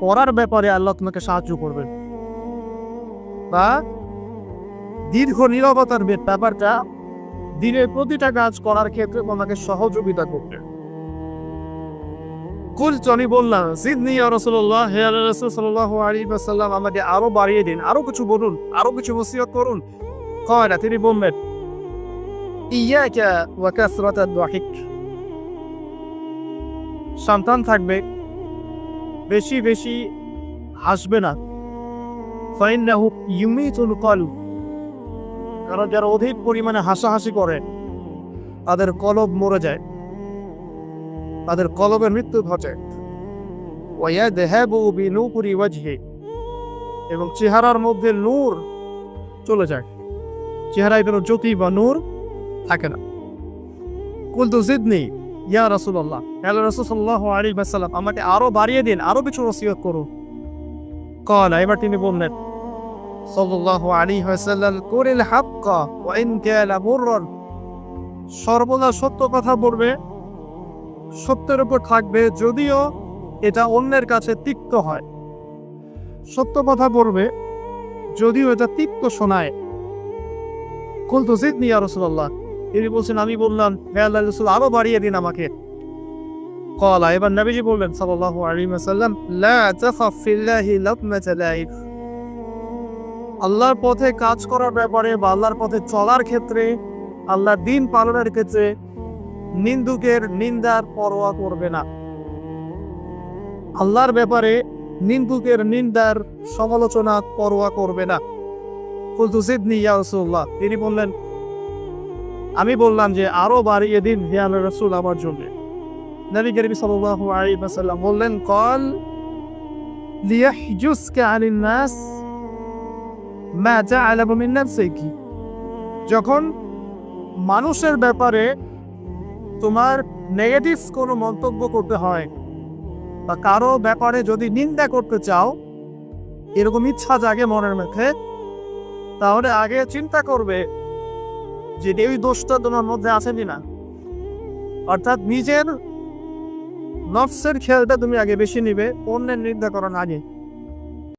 করার ব্যাপারে আল্লাহ তোমাকে সাহায্য করবেন বা দীর্ঘ নীরবতার ব্যাপারটা দিনের প্রতিটা কাজ করার ক্ষেত্রে তোমাকে সহযোগিতা করবে। কুল বললাম, সিদনি রসুল্লাহ হে আল্লাহ রসুল আলী আমাকে আরও বাড়িয়ে দিন, আরও কিছু বলুন, আরও কিছু ওসিয়ত করুন। কয় না তিনি বললেন, ইয়াকা ওয়া কাসরাতাদ দাহিক সন্তান থাকবে বেশি বেশি হাসবে না। ফাইন্নাহু ইউমিতুল কলব। কারণ যারা অধিক পরিমাণে হাসাহাসি করে, তাদের কলব মরে যায়। তাদের কলবের মৃত্যু ঘটে। ওয়া দেহাবু বিনুপুরি ওয়াজহি। এবং চেহারার মধ্যে নূর চলে যায়। চেহারায় কোনো জ্যোতি বা নূর থাকে না। কুলতু জিদনি ইয়া রাসুল্লাহ হ্যালো রসুল্লাহ আলী বাসাল্লাম আমাকে আরও বাড়িয়ে দিন আরও কিছু ওসিয়ত করুন। কল, এবার তিনি বললেন সল্লাহ আলী হাসাল্লাম করিল হাক্ক ওয়াইন কেয়ালা মুররন। সর্বদা সত্য কথা বলবে, সত্যের উপর থাকবে, যদিও এটা অন্যের কাছে তিক্ত হয়। সত্য কথা বলবে, যদিও এটা তিক্ত শোনায়। কুলতু জিদ নিয়া রসুল্লাহ তিনি বলছেন, আমি বললাম, হে আল্লাহ রাসূল, আরও বাড়িয়ে দিন আমাকে। কলা, এবার নবীজি বললেন লাতমাতা লাইফ। আল্লাহর পথে কাজ করার ব্যাপারে বা আল্লাহর পথে চলার ক্ষেত্রে, আল্লাহর দিন পালনের ক্ষেত্রে নিন্দুকের নিন্দার পরোয়া করবে না। আল্লাহর ব্যাপারে নিন্দুকের নিন্দার সমালোচনা, পরোয়া করবে না। কুলতু সিদনি ইয়া রাসূলুল্লাহ, তিনি বললেন আমি বললাম যে আরও বাড়িয়ে দিন হে রসুল আমার জন্য। নবী করিম সাল্লাল্লাহু আলাইহি ওয়াসাল্লাম বললেন, কল লিয়াহজুসকা আনিন নাস মা জাআলাহু মিন নাফসিকি। যখন মানুষের ব্যাপারে তোমার নেগেটিভ কোনো মন্তব্য করতে হয় বা কারও ব্যাপারে যদি নিন্দা করতে চাও, এরকম ইচ্ছা জাগে মনের মধ্যে, তাহলে আগে চিন্তা করবে যে এই দোষটা তোমার মধ্যে আছে কিনা অর্থাৎ নিজের নফসের খেয়ালটা তুমি আগে বেশি নিবে, অন্যের নিন্দা করার আগে।